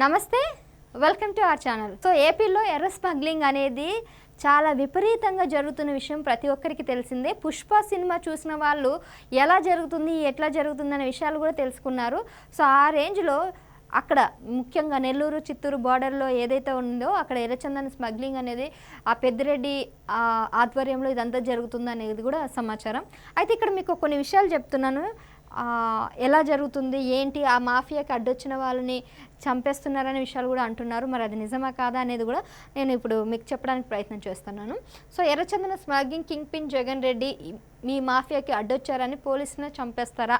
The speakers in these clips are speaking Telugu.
నమస్తే welcome to our channel. So ఏపీలో ఎర్ర స్మగ్లింగ్ అనేది చాలా విపరీతంగా జరుగుతున్న విషయం ప్రతి ఒక్కరికి తెలిసిందే. పుష్ప సినిమా చూసిన వాళ్ళు ఎలా జరుగుతుంది ఎట్లా జరుగుతుంది అనే విషయాలు కూడా తెలుసుకున్నారు. సో ఆ రేంజ్లో అక్కడ ముఖ్యంగా నెల్లూరు చిత్తూరు బార్డర్లో ఏదైతే ఉందో అక్కడ ఎర్రచందన స్మగ్లింగ్ అనేది ఆ పెద్దిరెడ్డి ఆధ్వర్యంలో ఇదంతా జరుగుతుంది అనేది కూడా సమాచారం. అయితే ఇక్కడ మీకు కొన్ని విషయాలు చెప్తున్నాను. ఎలా జరుగుతుంది? ఏంటి? ఆ మాఫియాకి అడ్డొచ్చిన వాళ్ళని చంపేస్తున్నారనే విషయాలు కూడా అంటున్నారు. మరి అది నిజమా కాదా అనేది కూడా నేను ఇప్పుడు మీకు చెప్పడానికి ప్రయత్నం చేస్తున్నాను. సో ఎర్రచందన smuggling kingpin Jagan Reddy మీ మాఫియాకి అడ్డొచ్చారని పోలీసులను చంపేస్తారా?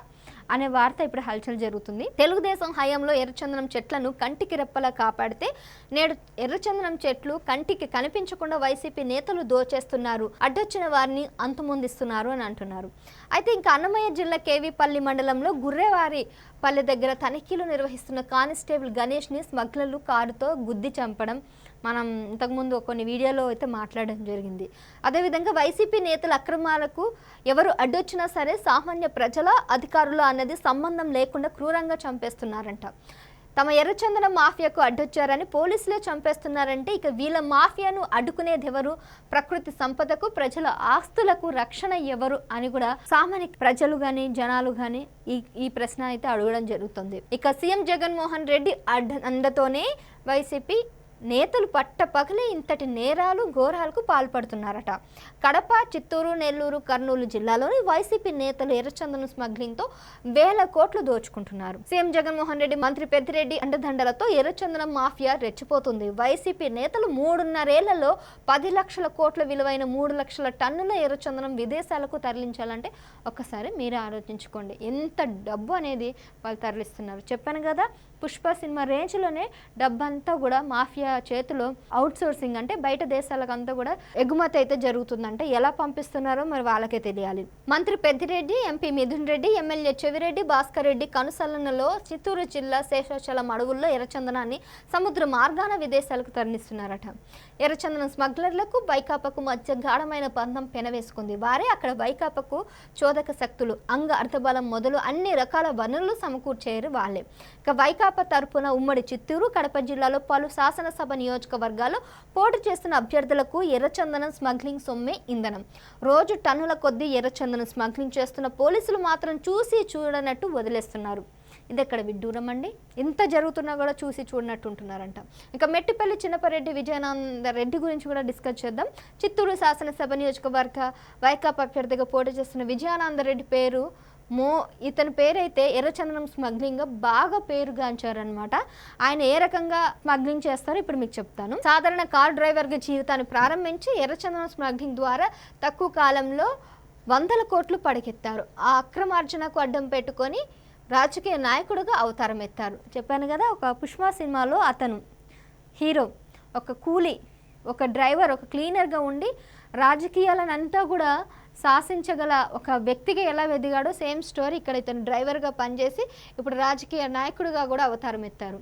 అనే వార్త ఇప్పుడు హల్చల్ జరుగుతుంది. తెలుగుదేశం హయాంలో ఎర్రచందనం చెట్లను కంటికి రెప్పలా కాపాడితే నేడు ఎర్రచందనం చెట్లు కంటికి కనిపించకుండా వైసీపీ నేతలు దోచేస్తున్నారు. అడ్డొచ్చిన వారిని అంతుమొందిస్తున్నారు అని అంటున్నారు. అయితే ఇంకా అన్నమయ్య జిల్లా కేవీపల్లి మండలంలో గుర్రేవారి పల్లె దగ్గర తనిఖీలు నిర్వహిస్తున్న కానిస్టేబుల్ గణేష్ని స్మగ్లర్లు కారుతో గుద్ది చంపడం మనం ఇంతకుముందు కొన్ని వీడియోలో అయితే మాట్లాడడం జరిగింది. అదేవిధంగా వైసీపీ నేతల అక్రమాలకు ఎవరు అడ్డొచ్చినా సరే సామాన్య ప్రజల అధికారుల అన్నది సంబంధం లేకుండా క్రూరంగా చంపేస్తున్నారంట. తమ ఎర్రచందనం మాఫియాకు అడ్డొచ్చారని పోలీసులే చంపేస్తున్నారంటే ఇక వీళ్ళ మాఫియాను అడ్డుకునేది ఎవరు ప్రకృతి సంపదకు ప్రజల ఆస్తులకు రక్షణ ఎవరు? అని కూడా సామాన్య ప్రజలు కానీ జనాలు కానీ ఈ ఈ ప్రశ్న అయితే అడగడం జరుగుతుంది. ఇక సీఎం జగన్మోహన్ రెడ్డి అడ్డ అండతోనే వైసీపీ నేతలు పట్టపగలే ఇంతటి నేరాలు ఘోరాలకు పాల్పడుతున్నారట. కడప చిత్తూరు నెల్లూరు కర్నూలు జిల్లాలోని వైసీపీ నేతలు ఎర్రచందనం స్మగ్లింగ్తో వేల కోట్లు దోచుకుంటున్నారు. సీఎం జగన్మోహన్ రెడ్డి మంత్రి పెద్దిరెడ్డి అండదండలతో ఎర్రచందనం మాఫియా రెచ్చిపోతుంది. వైసీపీ నేతలు మూడున్నరేళ్ళలో పది లక్షల కోట్ల విలువైన మూడు లక్షల టన్నుల ఎర్రచందనం విదేశాలకు తరలించాలంటే ఒక్కసారి మీరే ఆలోచించుకోండి. ఎంత డబ్బు అనేది వాళ్ళు తరలిస్తున్నారు. చెప్పాను కదా పుష్ప సినిమా రేంజ్లోనే డబ్బంతా కూడా మాఫియా చేతిలో అవుట్ సోర్సింగ్ అంటే బయట దేశాలకు అంతా కూడా ఎగుమతి అయితే జరుగుతుందంటే. ఎలా పంపిస్తున్నారో మరి వాళ్ళకే తెలియాలి. మంత్రి పెద్దిరెడ్డి ఎంపీ మిథున్ రెడ్డి ఎమ్మెల్యే చెవిరెడ్డి భాస్కర్ రెడ్డి కనుసలనలో చిత్తూరు జిల్లా శేషాచలం అడవుల్లో ఎర్రచందనాన్ని సముద్ర మార్గాన విదేశాలకు తరలిస్తున్నారట. ఎర్రచందనం స్మగ్లర్లకు వైకాపాకు మధ్య గాఢమైన బంధం పెనవేసుకుంది. వారే అక్కడ వైకాపాకు చోదక శక్తులు అంగ అర్థబలం మొదలు అన్ని రకాల వనరులు సమకూర్చేరు వాళ్ళే. ఇక వైకాపా తరపున ఉమ్మడి చిత్తూరు కడప జిల్లాలో పలు శాసనసభ నియోజకవర్గాల్లో పోటీ చేస్తున్న అభ్యర్థులకు ఎర్రచందనం స్మగ్లింగ్ సొమ్మే ఇంధనం. రోజు టన్నుల కొద్దీ ఎర్రచందనం స్మగ్లింగ్ చేస్తున్న పోలీసులు మాత్రం చూసి చూడనట్టు వదిలేస్తున్నారు. ఇది ఎక్కడ విడ్డూరం అండి? ఇంత జరుగుతున్నా కూడా చూసి చూడనట్టు ఉంటున్నారంట. ఇంకా మెట్టిపల్లి చిన్నపరెడ్డి విజయానంద రెడ్డి గురించి కూడా డిస్కస్ చేద్దాం. చిత్తూరు శాసనసభ నియోజకవర్గ వైకాపా అభ్యర్థిగా పోటీ చేస్తున్న విజయానంద రెడ్డి పేరు మో ఇతని పేరైతే ఎర్రచందనం స్మగ్లింగ్ బాగా పేరుగాంచారనమాట ఆయన ఏ రకంగా స్మగ్లింగ్ చేస్తారో ఇప్పుడు మీకు చెప్తాను. సాధారణ కార్ డ్రైవర్గా జీవితాన్ని ప్రారంభించి ఎర్రచందనం స్మగ్లింగ్ ద్వారా తక్కువ కాలంలో వందల కోట్లు పడకెత్తారు ఆ అక్రమార్జనకు అడ్డం పెట్టుకొని రాజకీయ నాయకుడిగా అవతారం ఎత్తారు. చెప్పాను కదా ఒక పుష్ప సినిమాలో అతను హీరో ఒక కూలీ ఒక డ్రైవర్ ఒక క్లీనర్గా ఉండి రాజకీయాలను అంతా కూడా శాసించగల ఒక వ్యక్తిగా ఎలా ఎదిగాడో సేమ్ స్టోరీ ఇక్కడ ఇతను డ్రైవర్గా పనిచేసి ఇప్పుడు రాజకీయ నాయకుడిగా కూడా అవతారం ఎత్తారు.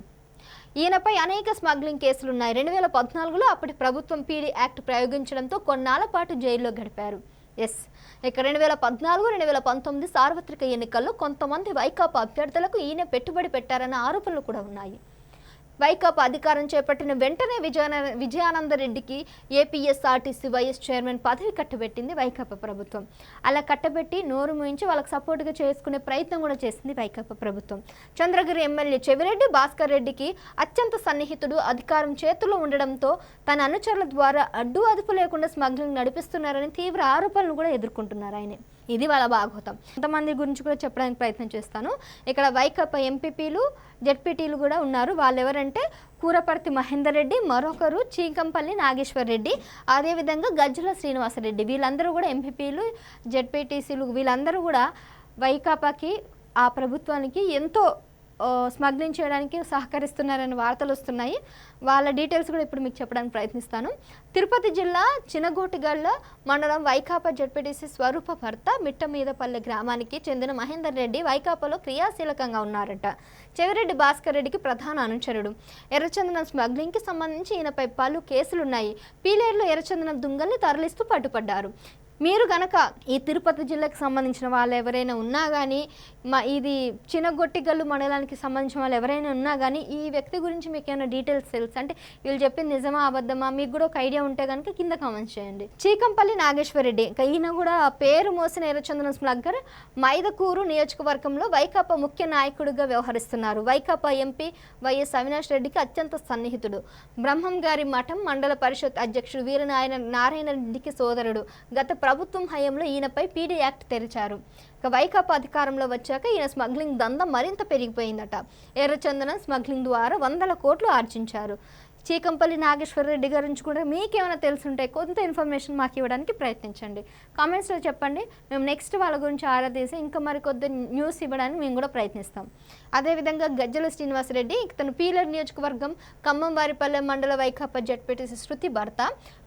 ఈయనపై అనేక స్మగ్లింగ్ కేసులు ఉన్నాయి. రెండు వేల పద్నాలుగులో అప్పటి ప్రభుత్వం పీడీ యాక్ట్ ప్రయోగించడంతో కొన్నాళ్ళ పాటు జైల్లో గడిపారు. ఎస్ ఇక రెండు వేల పద్నాలుగు రెండు వేల పంతొమ్మిది సార్వత్రిక ఎన్నికల్లో కొంతమంది వైకాపా అభ్యర్థులకు ఈయన పెట్టుబడి పెట్టారన్న ఆరోపణలు కూడా ఉన్నాయి. వైకాపా అధికారం చేపట్టిన వెంటనే విజయాన విజయానందరెడ్డికి ఏపీఎస్ఆర్టీసీ వైఎస్ చైర్మన్ పదవి కట్టబెట్టింది వైకాపా ప్రభుత్వం. అలా కట్టబెట్టి నోరు మూయించి వాళ్ళకి సపోర్ట్గా చేసుకునే ప్రయత్నం కూడా చేసింది వైకాపా ప్రభుత్వం. చంద్రగిరి ఎమ్మెల్యే చెవిరెడ్డి భాస్కర్ రెడ్డికి అత్యంత సన్నిహితుడు అధికారం చేతుల్లో ఉండడంతో తన అనుచరుల ద్వారా అడ్డు అదుపు లేకుండా స్మగ్లింగ్ నడిపిస్తున్నారని తీవ్ర ఆరోపణలు కూడా ఎదుర్కొంటున్నారు ఆయన. ఇది వాళ్ళ భాగవతం కొంతమంది గురించి కూడా చెప్పడానికి ప్రయత్నం చేస్తాను. ఇక్కడ వైకాపా ఎంపీపీలు జెడ్పీటీలు కూడా ఉన్నారు. వాళ్ళు ఎవరంటే కూరపర్తి మహేందర్ రెడ్డి మరొకరు చీకంపల్లి నాగేశ్వర్ రెడ్డి అదేవిధంగా గజ్జల శ్రీనివాసరెడ్డి. వీళ్ళందరూ కూడా ఎంపీపీలు జెడ్పీటీసీలు వీళ్ళందరూ కూడా వైకాపాకి ఆ ప్రభుత్వానికి ఎంతో స్మగ్లింగ్ చేయడానికి సహకరిస్తున్నారని వార్తలు వస్తున్నాయి. వాళ్ళ డీటెయిల్స్ కూడా ఇప్పుడు మీకు చెప్పడానికి ప్రయత్నిస్తాను. తిరుపతి జిల్లా చినగోటిగళ్ళ మండలం వైకాపా జడ్పీటీసీ స్వరూప భర్త మిట్టమీదపల్లె గ్రామానికి చెందిన మహేందర్ రెడ్డి వైకాపాలో క్రియాశీలకంగా ఉన్నారట. చెవిరెడ్డి భాస్కర్ రెడ్డికి ప్రధాన అనుచరుడు. ఎర్రచందనం స్మగ్లింగ్కి సంబంధించి ఈయనపై పలు కేసులున్నాయి. పీలేరులో ఎర్రచందనం దుంగల్ని తరలిస్తూ పట్టుపడ్డారు. మీరు కనుక ఈ తిరుపతి జిల్లాకు సంబంధించిన వాళ్ళు ఎవరైనా ఉన్నా కానీ మా ఇది చిన్నగొట్టిగల్లు మండలానికి సంబంధించిన వాళ్ళు ఎవరైనా ఉన్నా కానీ ఈ వ్యక్తి గురించి మీకు ఏమైనా డీటెయిల్స్ తెలుసు? అంటే వీళ్ళు చెప్పింది నిజమా అబద్ధమా? మీకు కూడా ఒక ఐడియా ఉంటే కనుక కింద కామెంట్స్ చేయండి. చీకంపల్లి నాగేశ్వరరెడ్డి రెడ్డి ఈయన కూడా పేరు మోసిన ఎర్రచందనం స్మగ్గర్ మైదకూరు నియోజకవర్గంలో వైకాపా ముఖ్య నాయకుడిగా వ్యవహరిస్తున్నారు. వైకాపా ఎంపీ వైఎస్ అవినాష్ రెడ్డికి అత్యంత సన్నిహితుడు. బ్రహ్మం గారి మఠం మండల పరిషత్ అధ్యక్షుడు వీరనారాయణ నారాయణ రెడ్డికి సోదరుడు. గత ప్రభుత్వం హయాంలో ఈయనపై పీడీ యాక్ట్ తెరిచారు. ఇక వైకాపా అధికారంలో వచ్చాక ఈయన స్మగ్లింగ్ దందం మరింత పెరిగిపోయిందట. ఎర్రచందనం స్మగ్లింగ్ ద్వారా వందల కోట్లు ఆర్జించారు. చీకంపల్లి నాగేశ్వరరెడ్డి గురించి కూడా మీకేమైనా తెలుసుంటే కొంత ఇన్ఫర్మేషన్ మాకు ఇవ్వడానికి ప్రయత్నించండి. కామెంట్స్లో చెప్పండి. మేము నెక్స్ట్ వాళ్ళ గురించి ఆరా తీసి ఇంకా మరికొద్ది న్యూస్ ఇవ్వడానికి మేము కూడా ప్రయత్నిస్తాం. అదేవిధంగా గజ్జల శ్రీనివాసరెడ్డి తను పీలర్ నియోజకవర్గం ఖమ్మం వారిపల్లె మండల వైకాపా జడ్పీటీసీ శృతి భర్త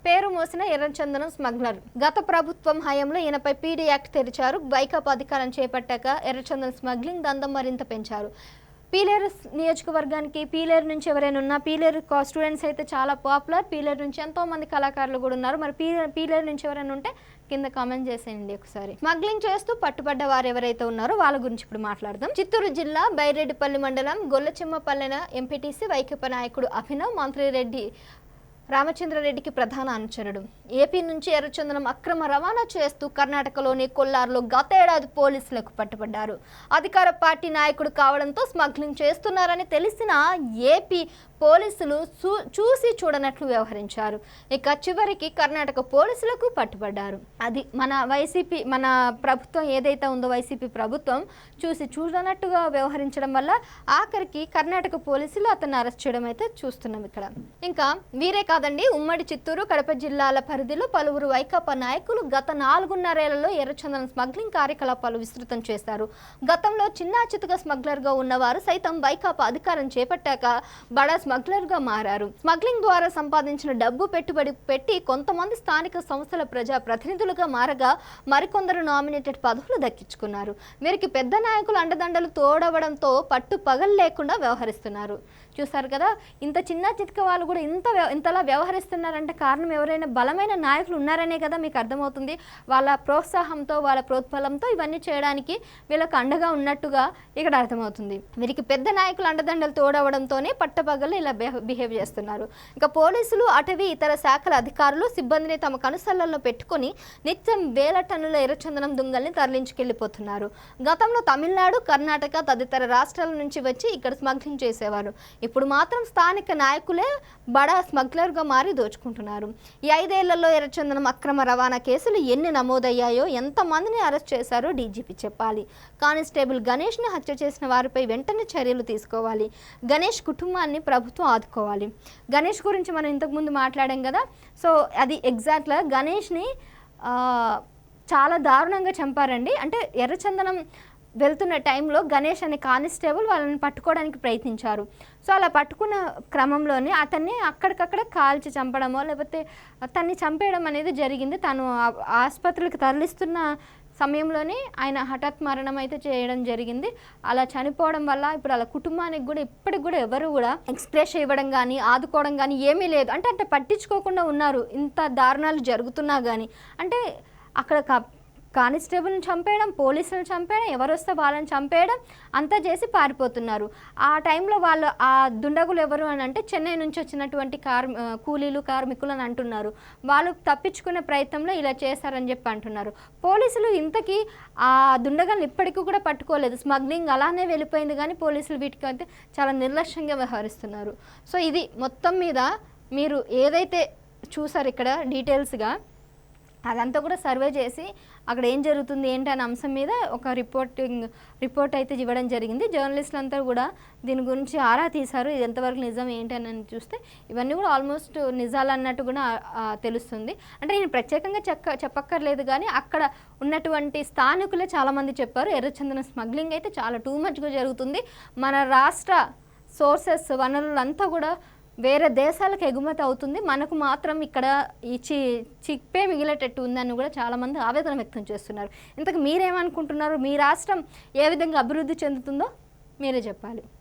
పేరు మోసిన ఎర్రచందనం స్మగ్లర్. గత ప్రభుత్వం హయాంలో ఈయనపై పీడీ యాక్ట్ తెరిచారు. వైకాపా అధికారం చేపట్టాక ఎర్రచందనం స్మగ్లింగ్ దందం మరింత పెంచారు. పీలేరు నియోజకవర్గానికి పీలేరు నుంచి ఎవరైనా ఉన్నా పీలేరు స్టూడెంట్స్ అయితే చాలా పాపులర్. పీలేరు నుంచి ఎంతో మంది కళాకారులు కూడా ఉన్నారు. మరి పీలేరు పీలేరు నుంచి ఎవరైనా ఉంటే కింద కామెంట్ చేసేయండి ఒకసారి. స్మగ్లింగ్ చేస్తూ పట్టుబడ్డ వారు ఎవరైతే ఉన్నారో వాళ్ళ గురించి ఇప్పుడు మాట్లాడదాం. చిత్తూరు జిల్లా బైరెడ్డిపల్లి మండలం గొల్లచెమ్మపల్లెన ఎంపీటీసీ వైకప్ప నాయకుడు అభినవ్ మంత్రి రెడ్డి రామచంద్రారెడ్డికి ప్రధాన అనుచరుడు. ఏపీ నుంచి ఎర్రచందనం అక్రమ రవాణా చేస్తూ కర్ణాటకలోని కొల్లారులో గత ఏడాది పోలీసులకు పట్టుబడ్డారు. అధికార పార్టీ నాయకుడు కావడంతో స్మగ్లింగ్ చేస్తున్నారని తెలిసిన ఏపీ పోలీసులు చూసి చూడనట్లు వ్యవహరించారు. ఇక చివరికి కర్ణాటక పోలీసులకు పట్టుబడ్డారు. అది మన వైసీపీ మన ప్రభుత్వం ఏదైతే ఉందో వైసీపీ ప్రభుత్వం చూసి చూడనట్టుగా వ్యవహరించడం వల్ల ఆఖరికి కర్ణాటక పోలీసులు అతన్ని అరెస్ట్ చేయడం అయితే చూస్తున్నాం ఇక్కడ. ఇంకా వీరే కాదండి ఉమ్మడి చిత్తూరు కడప జిల్లాల పరిధిలో పలువురు వైకాపా నాయకులు గత నాలుగున్నరేళ్ళలో ఎర్రచందనం స్మగ్లింగ్ కార్యకలాపాలు విస్తృతం చేశారు. గతంలో చిన్నాచితక స్మగ్లర్గా ఉన్నవారు సైతం వైకాపా అధికారం చేపట్టాక బడా స్మగ్లర్గా మారారు. స్మగ్లింగ్ ద్వారా సంపాదించిన డబ్బు పెట్టుబడి పెట్టి కొంతమంది స్థానిక సంస్థల ప్రజా ప్రతినిధులుగా మారగా మరికొందరు నామినేటెడ్ పదవులు దక్కించుకున్నారు. వీరికి పెద్ద నాయకులు అండదండలు తోడవడంతో పట్టు పగలు లేకుండా వ్యవహరిస్తున్నారు. చూసారు కదా? ఇంత చిన్న చితక వాళ్ళు కూడా ఇంత ఇంతలా వ్యవహరిస్తున్నారంటే కారణం ఎవరైనా బలమైన నాయకులు ఉన్నారనే కదా మీకు అర్థమవుతుంది. వాళ్ళ ప్రోత్సాహంతో వాళ్ళ ప్రోత్బలంతో ఇవన్నీ చేయడానికి వీళ్ళకి అండగా ఉన్నట్టుగా ఇక్కడ అర్థమవుతుంది. వీరికి పెద్ద నాయకులు అండదండలు తోడవడంతోనే పట్టపగలు ఇలా బిహేవ్ చేస్తున్నారు. ఇంకా పోలీసులు అటవీ ఇతర శాఖల అధికారులు సిబ్బందిని తమ కనుసల్లల్లో పెట్టుకొని నిత్యం వేల టన్నుల ఎర్రచందనం దుంగల్ని తరలించుకెళ్ళిపోతున్నారు గతంలో తమిళనాడు కర్ణాటక తదితర రాష్ట్రాల నుంచి వచ్చి ఇక్కడ స్మగ్లింగ్ చేసేవారు. ఇప్పుడు మాత్రం స్థానిక నాయకులే బడా స్మగ్లర్గా మారి దోచుకుంటున్నారు. ఈ ఐదేళ్ళలో ఎర్రచందనం అక్రమ రవాణా కేసులు ఎన్ని నమోదయ్యాయో ఎంతమందిని అరెస్ట్ చేశారో డీజీపీ చెప్పాలి. కానిస్టేబుల్ గణేష్ని హత్య చేసిన వారిపై వెంటనే చర్యలు తీసుకోవాలి. గణేష్ కుటుంబాన్ని ప్రభుత్వం ఆదుకోవాలి. గణేష్ గురించి మనం ఇంతకుముందు మాట్లాడాం కదా. సో అది ఎగ్జాక్ట్గా గణేష్ని చాలా దారుణంగా చంపారండి. అంటే ఎర్రచందనం వెళ్తున్న టైంలో గణేష్ అనే కానిస్టేబుల్ వాళ్ళని పట్టుకోవడానికి ప్రయత్నించారు. సో అలా పట్టుకున్న క్రమంలోనే అతన్ని అక్కడికక్కడ కాల్చి చంపడమో లేకపోతే తన్ని చంపేయడం అనేది జరిగింది. తను ఆసుపత్రులకు తరలిస్తున్న సమయంలోనే ఆయన హఠాత్ మరణం అయితే చేయడం జరిగింది. అలా చనిపోవడం వల్ల ఇప్పుడు అలా కుటుంబానికి కూడా ఇప్పటికి కూడా ఎవరు కూడా ఎక్స్ప్రెస్ ఇవ్వడం కానీ ఆదుకోవడం కానీ ఏమీ లేదు. అంటే అంటే పట్టించుకోకుండా ఉన్నారు. ఇంత దారుణాలు జరుగుతున్నా కానీ అంటే అక్కడ కానిస్టేబుల్ని చంపేయడం పోలీసులను చంపేయడం ఎవరు వస్తే వాళ్ళని చంపేయడం అంతా చేసి పారిపోతున్నారు. ఆ టైంలో వాళ్ళు ఆ దుండగులు ఎవరు అని అంటే చెన్నై నుంచి వచ్చినటువంటి కార్మి కూలీలు కార్మికులు అని అంటున్నారు. వాళ్ళు తప్పించుకునే ప్రయత్నంలో ఇలా చేశారని చెప్పి అంటున్నారు. పోలీసులు ఇంతకీ ఆ దుండగల్ని ఇప్పటికీ కూడా పట్టుకోలేదు. స్మగ్లింగ్ అలానే వెళ్ళిపోయింది కానీ పోలీసులు వీటికి అయితే చాలా నిర్లక్ష్యంగా వ్యవహరిస్తున్నారు. సో ఇది మొత్తం మీద మీరు ఏదైతే చూసారు ఇక్కడ డీటెయిల్స్గా అదంతా కూడా సర్వే చేసి అక్కడ ఏం జరుగుతుంది ఏంటి అనే అంశం మీద ఒక రిపోర్టింగ్ రిపోర్ట్ అయితే ఇవ్వడం జరిగింది. జర్నలిస్టులు అంతా కూడా దీని గురించి ఆరా తీశారు. ఇది ఎంతవరకు నిజం ఏంటి అని చూస్తే ఇవన్నీ కూడా ఆల్మోస్ట్ నిజాలు అన్నట్టు కూడా తెలుస్తుంది. అంటే నేను ప్రత్యేకంగా చెక్క చెప్పక్కర్లేదు కానీ అక్కడ ఉన్నటువంటి స్థానికులే చాలామంది చెప్పారు. ఎర్రచందన స్మగ్లింగ్ అయితే చాలా టూ మచ్గా జరుగుతుంది. మన రాష్ట్ర సోర్సెస్ వనరులంతా కూడా వేరే దేశాలకు ఎగుమతి అవుతుంది. మనకు మాత్రం ఇక్కడ ఈ చి చిప్పే మిగిలేటట్టు ఉందని కూడా చాలామంది ఆవేదన వ్యక్తం చేస్తున్నారు. ఇంతకు మీరేమనుకుంటున్నారు? మీ రాష్ట్రం ఏ విధంగా అభివృద్ధి చెందుతుందో మీరే చెప్పాలి.